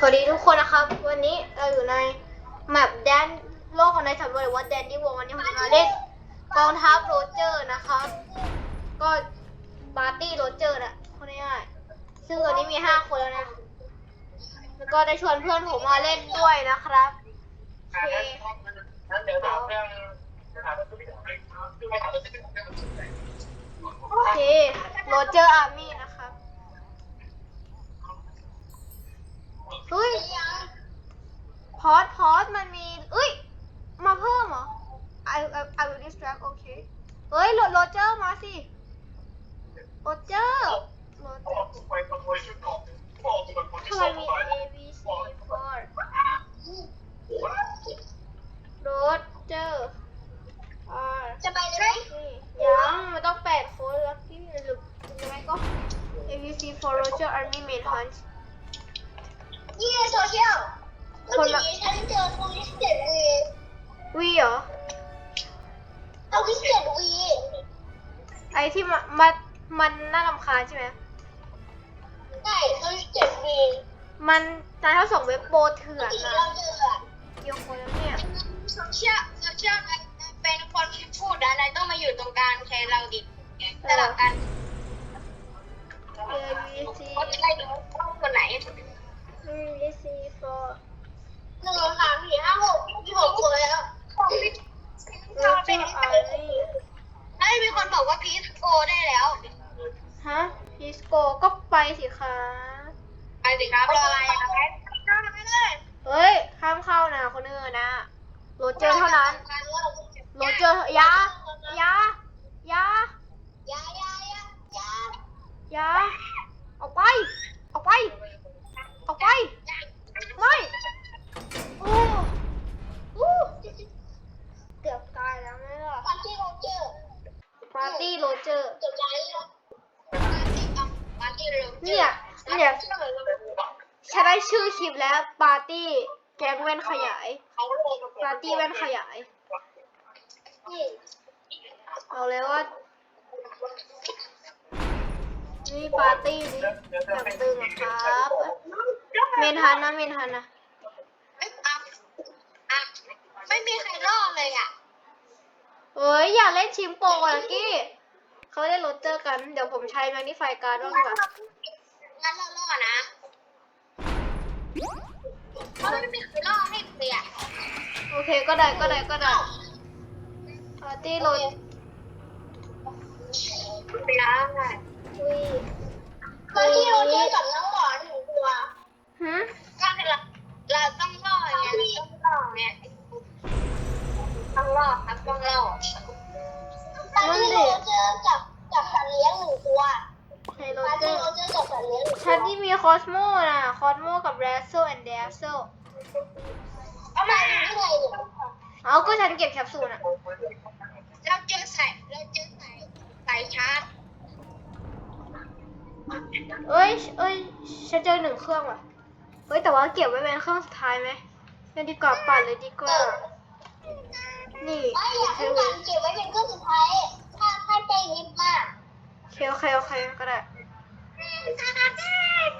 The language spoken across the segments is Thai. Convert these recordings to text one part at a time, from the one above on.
สวัสดีทุกคนนะครับ วันนี้เราอยู่ในแมปแดนโลกของในสำรวจหรือว่าแดนดี้วงวันนี้ผมจะมาเล่นกองทัพโรเจอร์นะครับ ก็ปาร์ตี้โรเจอร์นะคนง่ายๆซึ่งตอนนี้มีห้าคนแล้วนะ แล้วก็ได้ชวนเพื่อนผมมาเล่นด้วยนะครับโอเคโอเคโรเจอร์อาร์มี่นะครับ เฮ้ยพอสพอสมันมีเอ้ย มาเพิ่มเหรอ I I I will distract โอเคเฮ้ยโรโรเจอร์มาสิโรเจอร์โรเจอร์ทำไมมี A B C 4 ใช่ไหมใช่ทวิสเต็ดวีมันนายเขาส่งเว็บโปรเถื่อนที่นะเราะ Pisco ก็ไปสิคะไปสิครับรออะไรอะไปไปเลยเฮ้ยห้ามเข้านะคนอื่นนะโรเจอร์เท่านั้นโรเจอร์อยาอยาอยายายายายาอยาออกไปออกไปออกไปไม่โอ้โอ้เกือบตายแล้วไหมล่ะปาร์ตี้โรเจอร์ปาร์ตี้โรเจอร์ เจอร์เนี่ย เนี่ยฉันได้ชื่อคลิปแล้วปาร์ตี้แก๊งแว่นขยาย ปาร์ตี้แว่นขยายนี่เอาเลยว่า นี่ปาร์ตี้นี่อย่างตึงอะครับ เมนทันนะเมนทันนะอะอะไม่มีใครรอดเลยอะเอ้ยอยากเล่นชิมโปรอะกี้ เขาได้รถเจอกัน เดี๋ยวผมใช้แมกนิฟายการ์ดบ้างดีกว่างั้นเรารอดนะเพราะไม่มีใครรอดให้เลยอะโอเคก็ได้ก็ได้ก็ได้ปาร์ตี้โรไปแล้วอุ้ยปาร์ตี้โรเจอร์กับน้องหมอหนึ่งตัวฮะก็คือเราเราต้องรอดไงเราต้องรอดไงต้องรอดครับต้องรอดปาร์ตี้โรเจอร์กับ กับสัตว์เลี้ยงหนึ่งตัวไฮโรปาร์เจอตี้ร์โรเจอร์กับสัตว์เลี้ยงหนึ่งตัฉัวนที่มีคอสโมนะคอสโมกับแรสโซแอนด์เดสโซเอามาได้ไงเนี่ยเอาก็ฉันเก็บแคปซูลอะเราเจอสายเราเจอสายสายชาร์จเอ้ยเอ้ยฉันเจอหนึ่งเครื่องว่ะเฮ้ยแต่ว่าเก็บไว้เป็นเครื่องสุดท้ายไหมไม่ดีกว่าปั่นเลยดีกว่า นี่ไม่อยากให้มันเก็บไว้เป็นเครื่องสุดท้ายถ้าถ้า ใจนิดมากโอเคโอเคโอเคก็ได้คาเฟ่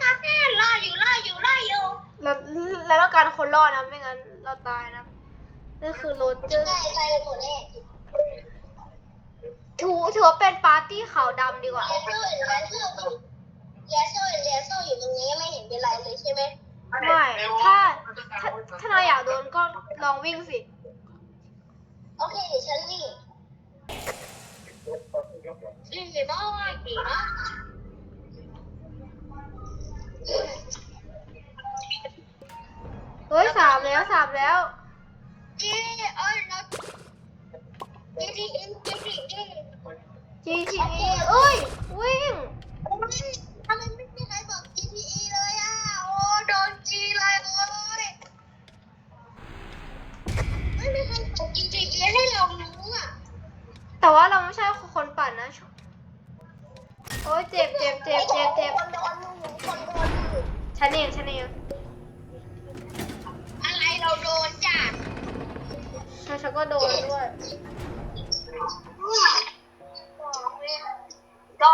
คาเฟ่รออยู่รออยู่รออยู่แล้วแล้วต้องการคนรอดนะไม่งั้นเราตายนะนี่คือโรเจอร์ใช่ไปหมดเลยถือถือว่าเป็นปาร์ตี้ขาวดำดีกว่าเลเซอร์เลเซอร์เลเซอร์เลเซอร์อยู่ตรงนี้ไม่เห็นเป็นไรเลยใช่ไหมไม่ถ้าถ้าถ้านายอยากโดนก็ลองวิ่งสิ โอเคเดี๋ยวฉันนี่ ดีมากดีมากเฮ้ยสามแล้วสามแล้วจีเอ้ยเราจีทีเอ็นจีทีเอ็น GTE เอ้ย วิ่ง ทำไมไม่มีใครบอก GPE เลยอะ โอ้ โดนจีเลยเลยไม่มีใครบอก GPE ให้เรารู้อะ แต่ว่าเราไม่ใช่คนปั่นนะโอ้ยเจ็บเจ็บเจ็บเจ็บเจ็บคนโดนมือคนโดนมือฉันเองฉันเองอะไรเราโดนจ้ะฉันฉันก็โดนด้วยโด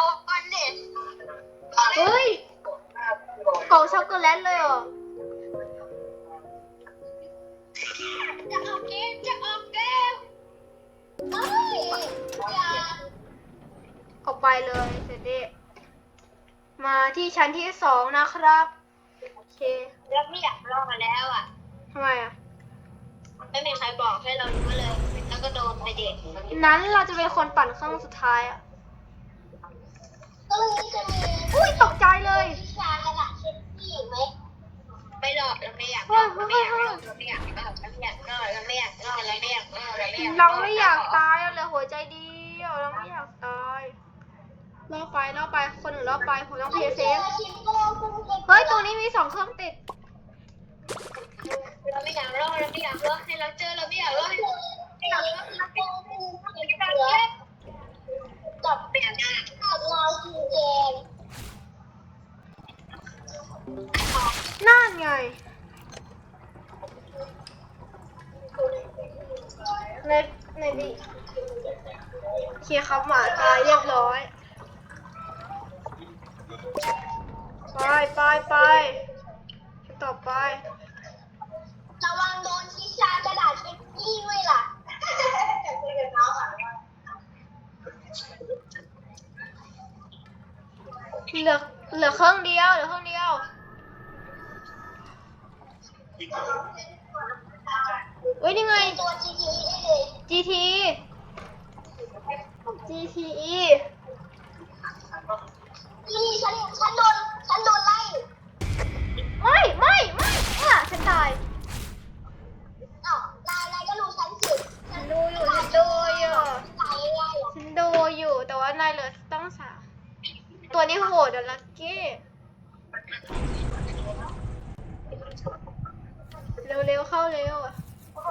นเด็ดเฮ้ยกล่องช็อกโกแลตเลยเหรอจะออกเกมจะออกเกมเฮ้ยอย่า ออกไปเลยเสร็จดิมาที่ชั้นที่สองนะครับ โอเคแล้วไม่อยากลองมาแล้วอะทำไมอะ ไม่มีใครบอกให้เรารู้เลย แล้วก็โดนไปเด็กนั้นเราจะเป็นคนปั่นเครื่องสุดท้ายอะก็เลยจะมีอุ้ยตกใจเลยวิชากระดาษเช็ดขี้ไหมไม่หรอกเราไม่อยากเฮ้ยเราไม่อยากเราไม่อยากเราไม่อยากเราไม่อยากเราไม่อยากเราไม่อยากเราไม่อยากตายเลยหัวใจเดียวเราไม่อยากตาย ล่อไปล่อไป คนอื่นล่อไป ผมต้องเพย์เซฟเฮ้ย ตัวนี้มีสองเครื่องติด เราไม่อยากรอดเราไม่อยากรอดให้เราเจอเราไม่อยากรอดให้เราไม่อยากรอดเราไม่อยากรอดกับเปลี่ยนอะกับเราจริงเองนั่นไงในในดิเคลียร์ครับหมาตายเรียบร้อย ไปไปไปต่อไประวังโดนชิชากระดาษเช็ดขี้ด้วยล่ะเหลือเหลือเครื่องเดียวเหลือเครื่องเดียวเฮ้ยนี่ไง ตัว GT ได้เพี่ฉันฉันโดนฉันโดนไล่ไม่ไม่ไม่อะฉันตาย อ้าวนายนายก็รู้ฉันสิฉันดูอยู่ฉันดูอยู่ ตายง่ายๆหรอฉันดูอยู่แต่ว่านายเหลือต้องสามตัวนี้โหดอะลักกี้เร็วๆเข้าเร็วอะโอ้โห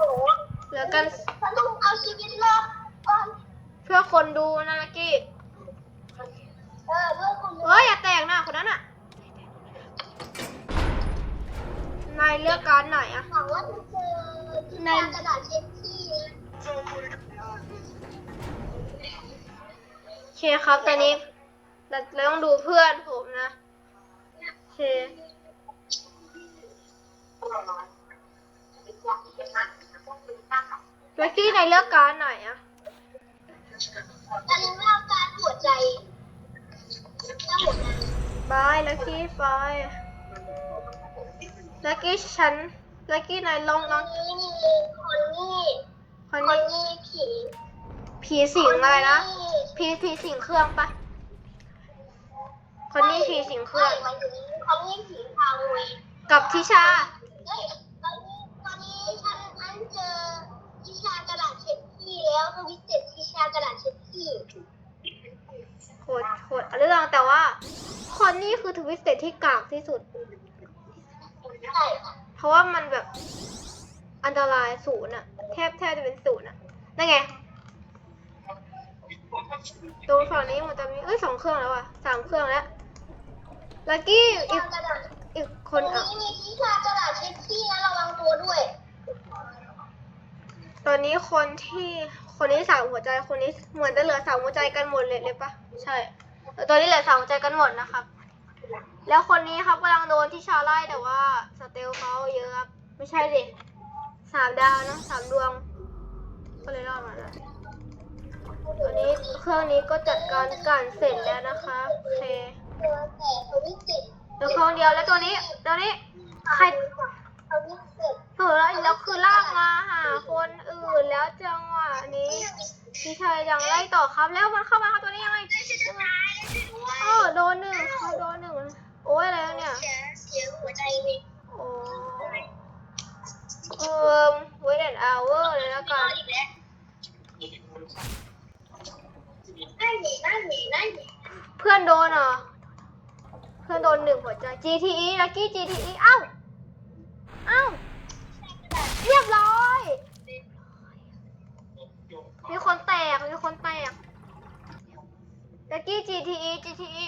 เหลือกัน ฉันต้องเอาชีวิตรอดก่อน เพื่อคนดูนะลักกี้ เออเพื่อคุณเฮ้ยอย่าแตกนะคนนั้นอะนายเลือกการไหนอะหวังว่าจะเจอที่วางกระดาษเช็ดขี้นะโอเคครับตอนนี้เราต้องดูเพื่อนผมนะโอเคลักกี้นายเลือกการไหนอะแต่ในเรื่องการหัวใจถ้าหัวใจ บายลักกี้ไฟลักกี้ฉันลักกี้นายลองลตออนงนี้มีคนนี่คนคนนี้นี้ผีผีสิงอะไรนะผีผีสิงเครื่องปะคนนี้ผีสิงเครื่องไม่หมายถึงคนนี้ผีพาวุยกับทิชาเฮ้ยตอนนี้ตอนนี้ฉันอันเจอวิชากระดาษเช็ดขี้แล้วทวิตเจ็ดวิชากระดาษเช็ดขี้ โหดโหดเอาเรื่องแต่ว่าคนนี้คือทวิสเต็ดที่กากที่สุดใช่เพราะว่ามันแบบอันตรายศูนย์อะแทบแทบจะเป็นศูนย์อะนั่นไงตรงฝั่งนี้มันจะมีเอ้ยสองเครื่องแล้วอะสามเครื่องแล้วลักกี้อีกกระดาษอีกคคนนอะนี้มีวิชากระดาษเช็ดขี้นะระวังตัวด้วย ตอนนี้คนที่คนนี้สามหัวใจคนนี้เหมือนจะเหลือสามหัวใจกันหมดเลยเลยปะ ใช่แต่ตอนนี้เหลือสามหัวใจกันหมดนะครับ แล้วคนนี้ครับกำลังโดนที่ชาไล่แต่ว่าสเตลเขาเยอะครับ ไม่ใช่ดิสามดาวนะสามดวง ก็เลยรอดมาได้ตอนนี้เครื่องนี้ก็จัดการกันเสร็จแล้วนะคะโอเคตัวแต่ทวิตเจ็ดเหลือเครื่องเดียวแล้วตัวนี้ตัวนี้ใครทวิตเจ็ดเออแล้วแล้วคือลากมาหาคนอื่นแล้วจังหวะนี้ พี่ชายยังไล่ต่อครับ แล้วมันเข้ามาครับตัวนี้ยังไงเออโดนหนึ่งเขาโดนหนึ่งโอ้ยอะไรวะเนี่ยเสียเสียหัวใจเลยโอ้เออเวทแอนด์อเวอร์เลยแล้วกันอีกแล้วนั่นหนีนั่นหนีนั่นหนีเพื่อนโดนเหรอเพื่อนโดนหนึ่งหัวใจ GTE ลักกี้ GTE เอ้าเอ้าเรียบร้อย มีคนแตก มีคนแตกลักกี้ GTE GTE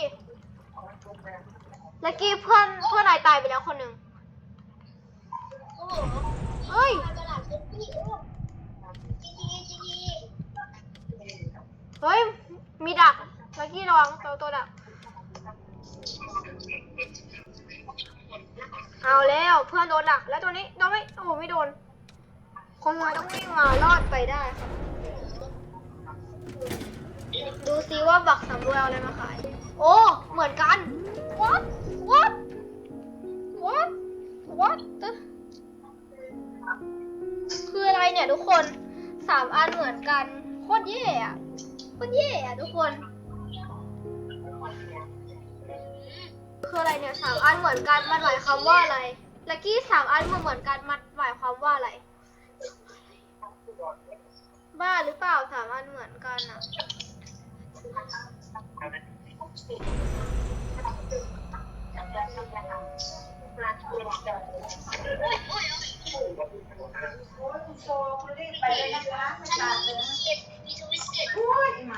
ลักกี้เพื่อนเพื่อนนายตายไปแล้วคนหนึ่งโอ้โหเฮ้ยกระดาษเช็ดขี้จีทีจีทีเฮ้ย มีดักลักกี้ระวังตัวตัวดัก เอาแล้วเพื่อนโดนดัก แล้วตัวนี้โดนไหมโอ้โหไม่โดน คนร้ายต้องวิ่งมารอดไปได้ครับ ดูซิว่าบักสำรวยเอาอะไรมาขาย โอ้ เหมือนกัน what what what what the คืออะไรเนี่ยทุกคนสามอันเหมือนกัน โคตรเย่อะโคตรเย่อะทุกคน คืออะไรเนี่ยสามอันเหมือนกันมันหมายความว่าอะไรลักกี้สามอันมือนเหมือนกันมันหมายความว่าอะไร บ้าหรือเปล่าสามอันเหมือนกันอะมีทวิสเต็ด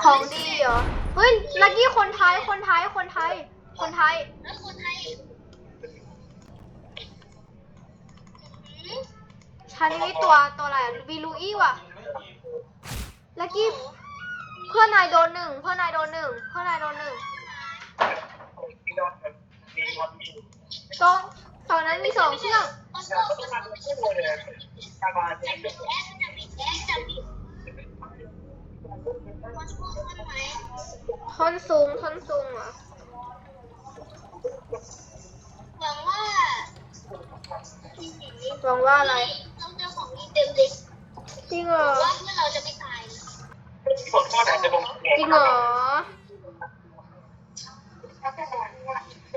ของดีเหรอ เฮ้ย ลักกี้คนไทย คนไทย คนไทย คนไทยแล้วคนไทยฉันนี่ตัวตัวอะไรอะวีลูอี้ว่ะ ลักกี้เพื่อนนายโดนหนึ่งเพื่อนนายโดนหนึ่งเพื่อนนายโดนหนึ่งตรงตอนนั้นมีสองเครื่องออสโต้ออสโต้ไม่ใช่คนเดียวจะมีแอสจะมีแอสจะมีออสโต้คนไหนท่อนสูงท่อนสูงเหรอหวังว่าหวังว่าอะไรต้องเจอของดีเต็มเลยจริงเหรอว่าเพื่อเราจะไม่ตาย จริงเหรอ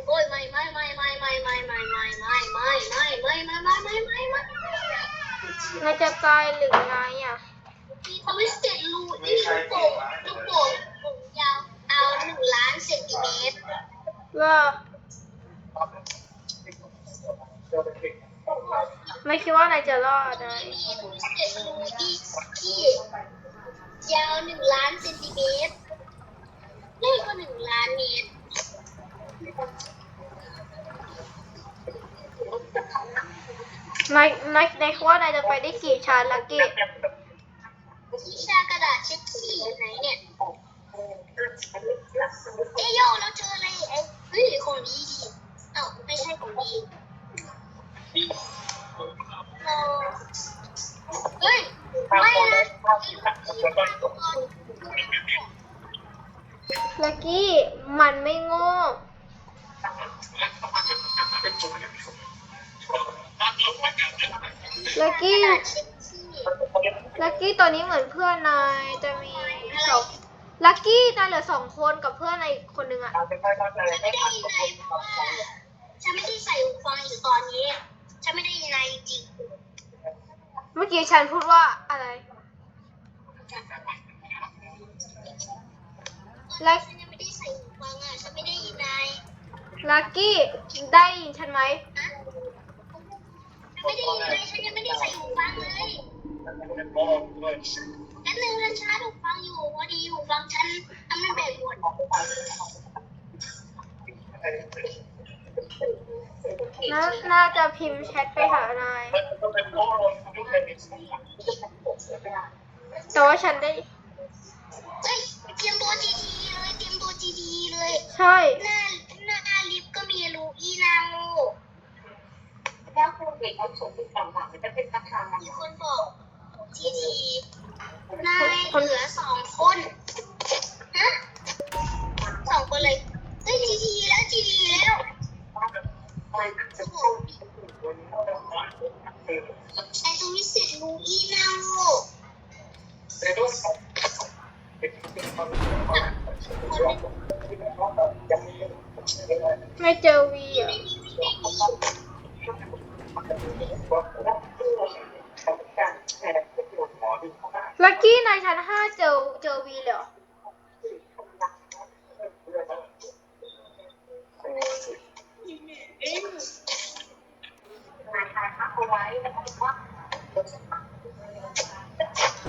โอ้ยไม่ไม่ไม่ไม่ไม่ไม่ไม่ไม่ไม่ไม่ไม่ไม่ไม่ไม่ไม่ไม่ไม่นายจะตายหรือไงอะมีทวิสเต็ดรูนี่ลูกโป่งลูกโป่งผมยาวเอาหนึ่งล้านเซนติเมตรว่าไม่คิดว่านายจะรอดนะมีทวิสเต็ดรูที่ที่ ยาวหนึ่งล้านเซนติเมตรเลขก็หนึ่งล้านเมตรนายนายนายคิดว่า นายจะไปได้กี่ชั้นลักกี้วิชากระดาษเช็ด เหลือสองคนกับเพื่อนนายอีกคนนึงอะฉันไม่ได้ยินนายเพราะว่าฉันไม่ได้ใส่หูฟังอยู่ตอนนี้ ฉันไม่ได้ยินนายจริงเมื่อกี้ฉันพูดว่าอะไร ๆแล้วฉันยังไม่ได้ใส่หูฟังอะฉันไม่ได้ยินนายลักกี้ได้ยินฉันไหม นะฉันไม่ได้ยินนายฉันยังไม่ได้ใส่หูฟังเลยนั่ นหนึ่งฉันชาร์จหูฟังอยู่พอดีหูฟังฉันทำให้แบตหมดน่าน่าจะพิมพ์แชทไปหานาย แต่ว่าฉันได้ เฮ้ยเตรียมตัวดีๆเลยเตรียมตัวดีๆเลย ใช่ หน้าหน้าลิฟต์ก็มีรูอีนาโมแล้วคุณเด็กเอาส่งติดต่อมาจะเป็นประธานมีคนบอก ทีทีนายเหลือสองคนฮะสองคนเลยเฮ้ยทีทีแล้วทีทีแล้วโอ้โหไอตรงนี้เสร็จรูอีนาโมไม่เจอวีอะ ลักกี้ในชั้นห้าเจอเจอวีเลยเหรอ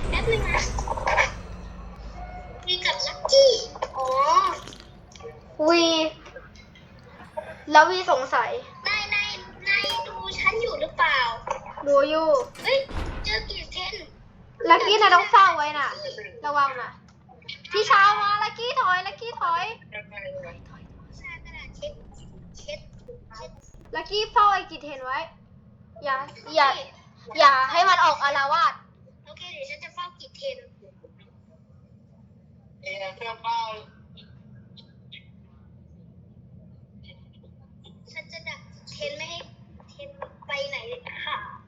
แป๊บนึงนะมีกับลักกี้อ๋อวีแล้ววีสงสัย นายนายนายดูฉันอยู่หรือเปล่า ดูอยู่เฮ้ย เจอกี่เทน ลักกี้นายต้องเฝ้าไว้น่ะ ระวังน่ะพี่เช้ามาลักกี้ถอยลักกี้ถอยชากระดาษเช็ดเช็ดเช็ดลักกี้เฝ้าไอ้กิเทนไว้ อย่าอย่าอย่าให้มันออกอารวาสอเคเดี๋ยวฉันจะเฝ้ากิจเทนเอเครื่องเป้าฉันจะดักเทนไม่ให้เทนไปไหนเลยค่ะ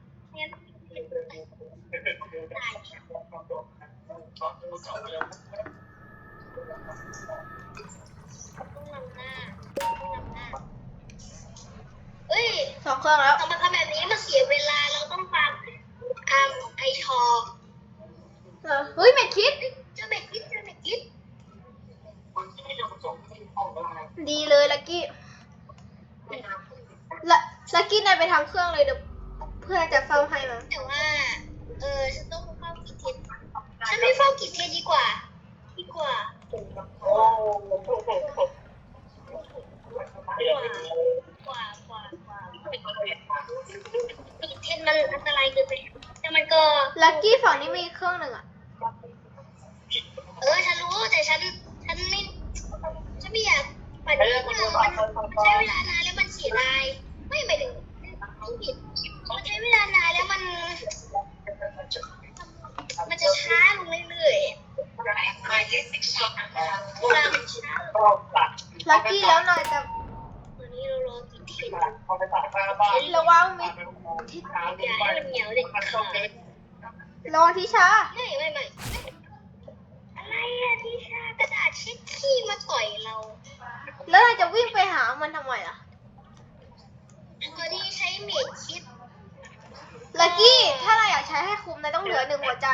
เอ้ยสองเครื่องแล้วทำมาทำแบบนี้มันเสียเวลาเราต้องฟังอ่าไอชอเออเฮ้ยเม็ดคิดเอ้ยเจะเบ็ดกิดเจะเบ็ดกิดคนที่จะผสมที่ออนไลน์ดีเลยลักกี้ละลักกี้นายไปทำเครื่องเลยเดี๋ยวเพื่อนจะเฝ้าให้มั้งแต่ว่า เออฉันต้องเฝ้ากิจเทนฉันไม่เฝ้ากิจเทนดีกว่า ดีกว่าโอ้โหกว่ากว่ากว่ากว่ากิจเทนมันอันตรายเกินไปแต่มันก็ ลักกี้ฝั่งนี้มีเครื่องหนึ่งอะเออฉันรู้แต่ฉันฉันไม่ฉันไม่อยากปั่นเครื่องมันมันใช้เวลานานแล้วมันเสียดายไม่หมายถึงต้องผิดมันใช้เวลานานแล้วมัน มันจะช้าลงเรื่อยๆเวลามันช้าลงลักกี้แล้วนายจะตอนนี้เรารอกินเทนเอาไปตัดหน้าบ้านระวังมีอย่าให้มันเหนียวเด็ดขาดระวังที่ช้าไม่ไม่ไม่อะไรอะที่ชากระดาษเช็ดขี้มาต่อยเรา แล้วนายจะวิ่งไปหามันทำไมล่ะพอดีใช้เมดคิด ลักกี้ ถ้านาอยากใช้ให้คุ้มนาต้องเหลือหนึ่งหัวใจ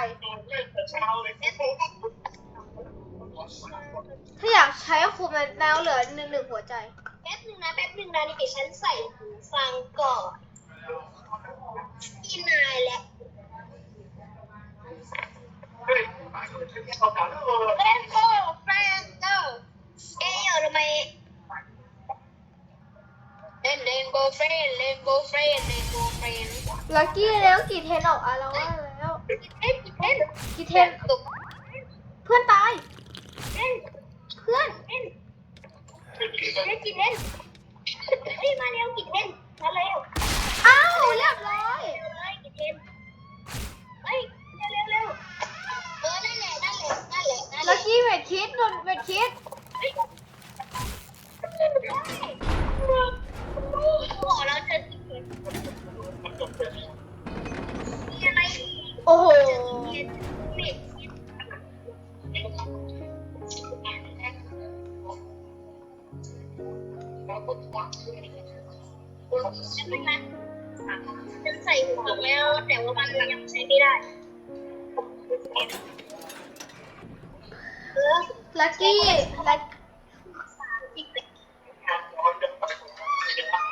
ถ้าอยากใช้ให้คุ้มนายต้องเหลือหนึ่งหนึ่งหัวใจ แป๊บนึงนะแป๊บนึงนะนี่เดี๋ยวฉันใส่หูฟังก่อนอีนายแหละเฮ้ยเอาการเออเล่นโกเฟรนเดเอ๊ะทำไม เล่นเล่นโบเฟรนเล่นโบเฟรนเล่นโบเฟรนลักกี้แล้วกี่เทนออกอะแล้วว่าแล้วกิเล่นกิเล่นกี่เทนตกเพื่อนตาย กกี้ลัก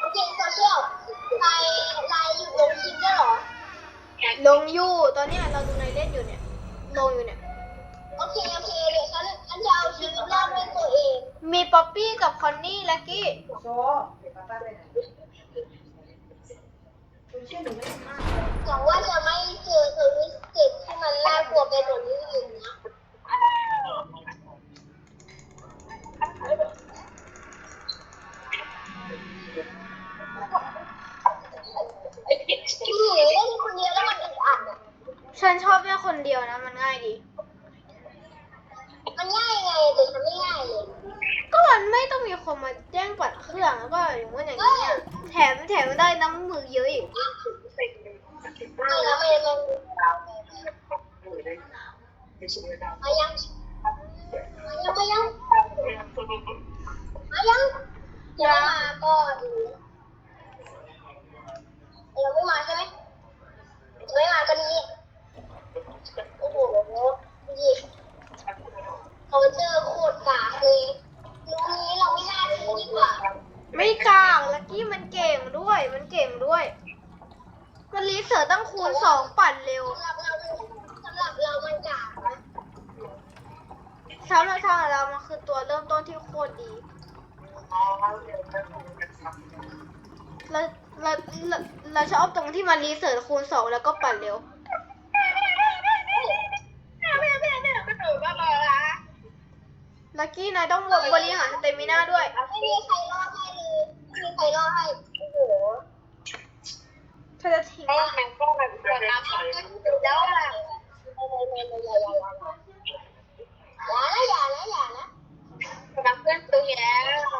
โอเคโซเชียลไลน์ไลน์อยู่ลงคลิปด้วยเหรอ ลงอยู่ตอนเนี้ยเราดูในเล่นอยู่เนี่ย ลงอยู่เนี่ย โอเค โอเค เดี๋ยวฉันฉันจะเอาชีวิตรอดด้วยตัวเอง มีป๊อปปี้กับคอนนี่ลักกี้หวังว่าจะไม่เจอเทอร์มิสเก็ตที่มันน่ากลัวไปกว่านี้อีกนะ อืมเล่นคนเดียวแล้วมันอึดอัดอะฉันชอบเล่นคนเดียวนะ มันง่ายดี มันง่ายไงแต่ฉันไม่ง่ายเลย ก็มันไม่ต้องมีคนมาแจ้งปัดเครื่องแล้วก็อย่างว่าอย่างนี้ยแถมแถมได้น้ำมือเยอะอีกไม่แล้วไม่มันมายังมายังมายังมายังยังมาก็ดีเราไม่มาใช่ไหมไม่มาก็ดีโอ้โหดีเขาเจอโคตรกากเลยรู้นี้เราไม่น่าซื้อดีกว่า ไม่กลางลักกี้มันเก่งด้วย มันเก่งด้วย มันรีเสิร์ชตั้งคูณสองปั่นเร็ว สำหรับเราสำหรับเรามันกากนะ สำหรับทางเรามันคือตัวเริ่มต้นที่โคตรดี เราเราเราเราชอบตรงที่มันรีเสิร์ชคูณ สองแล้วก็ปั่นเร็ว ลักกี้นายต้องบริหารสเตมิน่าด้วย ไม่มีใครรอดให้เลยไม่มีใครรอดให้ โอ้โหเธอจะทิ้งก็มันก็มันจะเป็นไข่แล้วอะอย่านะอย่านะรักเพื่อนตัวแล้ว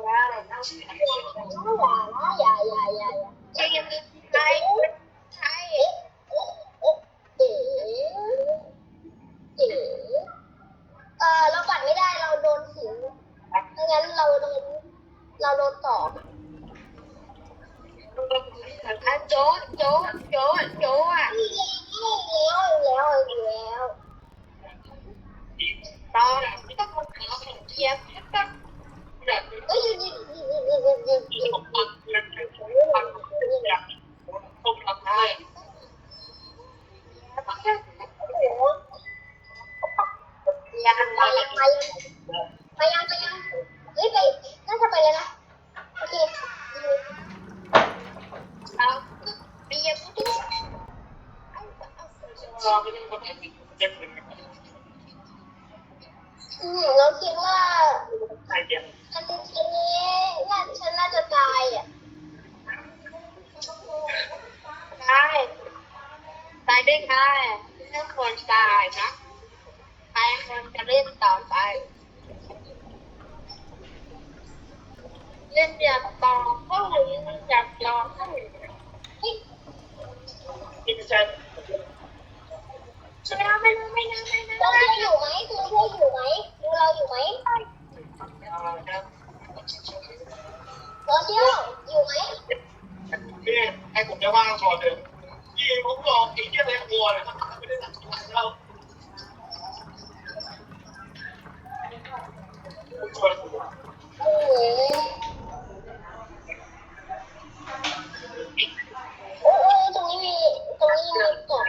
อย่านะอย่าอย่าอย่าอย่า เอ๋เอ๋เออเราปัดไม่ได้เราโดนสิงไม่งั้นเราโดนเราโดนตออะโจ๊ะโจ๊ะโจ๊ะโจ๊ะอะแล้วแล้วแล้วตอนต้องมาเทียบต้องเอ้ยยิงยิงยิงยิงยิงยิงยิง ต้มทำได้ ยัง ไปยังไปไปยังไปยังเฮ้ยไปน่าจะไปแล้วนะโอเคเอาไปเยี่ยมทุก รอไม่ได้คนไหนเจ็บเลย อืมเราคิดว่า ใช่เจ็บ อันอันนี้น่าฉันน่าจะตายอะตายตายได้ไงไม่ควรตายนะตายควรจะเล่นต่อไป เล่นแบบต่อก็หรือแบบรอก็หรือที่ไม่ใช่วยเราไม่นะไม่นะไม่นะเราอยู่ไหมเราช่วยอยู่ไหมดูเราอยู่ไหมเราเที่ยวอยู่ไหมพี่ให้ผมได้ว่างก่อนเถอะพี่ผมลองไอ้เหี้ยอะไรกลัวเลยมันไม่ได้ตัดเราชวโอ้โต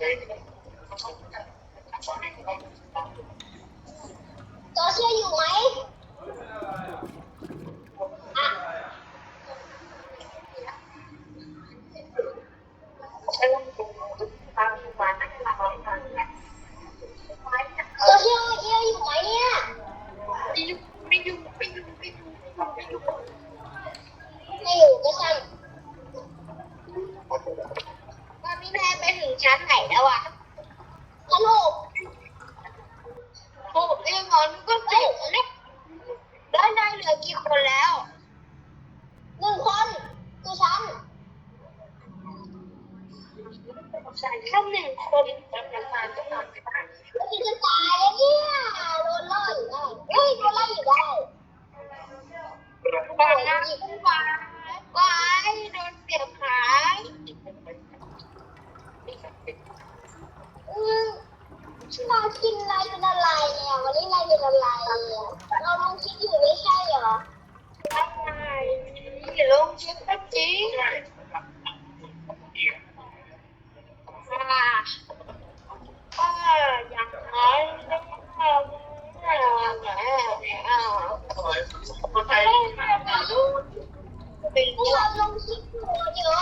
ยุทยาเลยจอเชื่ออยู่ไหมอะ ใช่ว่าตามมาตั้งแต่เราทำเนี่ย จอเชื่อเชื่ออยู่ไหมเนี่ย ไม่ยุ่งไม่ยุ่งไม่ยุ่งไม่ยุ่งไม่ยุ่ง ไม่อยู่ก็ช่างตอนนี้นายไปถึงชั้นไหนแล้วอะชั้นหกหกเองเหรอนึ กว่าสิบเนี่ยแล้วนายเหลือกี่คนแล้วหนึ่งคนคือฉันแค่หนึ่งคน แล้วยังมาจะทำไม่ได้ ก็คือจะตายแล้วเนี่ยโดนไล่อยู่ได้เฮ้ยโดนไล่อยู่ได้ บ้า โดน นะ ยิงวายวายโดนเสียบขา อืมเรากินอะไรเป็นอะไรเนี่ยวันนี้อะไรเป็นอะไรเนี่ยเราลงคลิปอยู่ไม่ใช่เหรอใช่ลงคลิปก็จริงอ่าก็อย่างน้อยก็แหมอ่า คนไทย ที่เราลงคลิปอยู่เดี๋ยว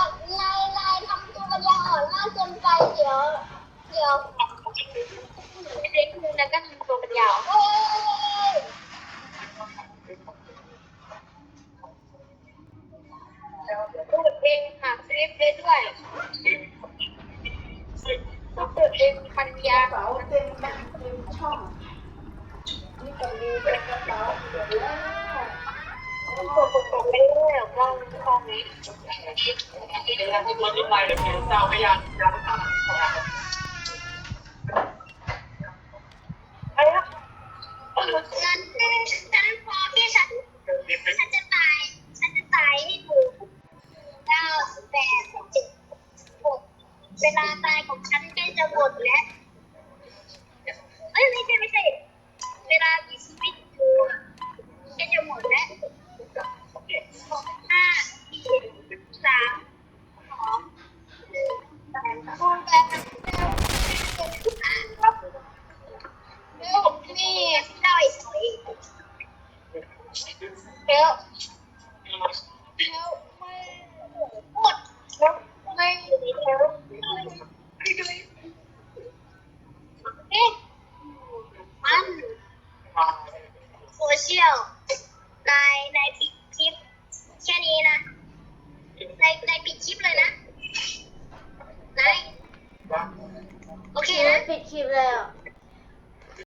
นายนายทำตัวปัญญาอ่อนมากเกินไปเดี๋ยว เดี๋ยวไม่ได้คืนนะก็ทำตัวปัญญาเฮ้ยพูดเองค่ะคลิปได้ด้วยซึ่งเปิดเป็นปัญญาเป๋าเต็มบ้านเต็มช่องนี่ก็มีเป็นกระเป๋าเดี๋ยว ฉันนี้ไปเดี๋ยวผมเจ้าพยานยาตาไปแล้วงั้นฉันพอที่ฉันฉันจะตายฉันจะตายให้ดูเก้าสิบแปดสิบเจ็ดหกเวลาตายของฉันใกล้จะหมดแล้วเอ้ยไม่ใช่ไม่ใช่ เวลามีชีวิตอยู่ใกล้จะหมดแล้ว ห้าสี่สามสองหนึ่งแปดคูณแปดเร็วนี่ได้สวยเร็วแล้วไม่หมดแล้วไม่แล้วเอ๊ะมันโซเชียลนายนายปิดคลิปแค่นี้นะ นายนายปิดคลิปเลยนะนายโอเคนนะปิดคลิปเลยอะ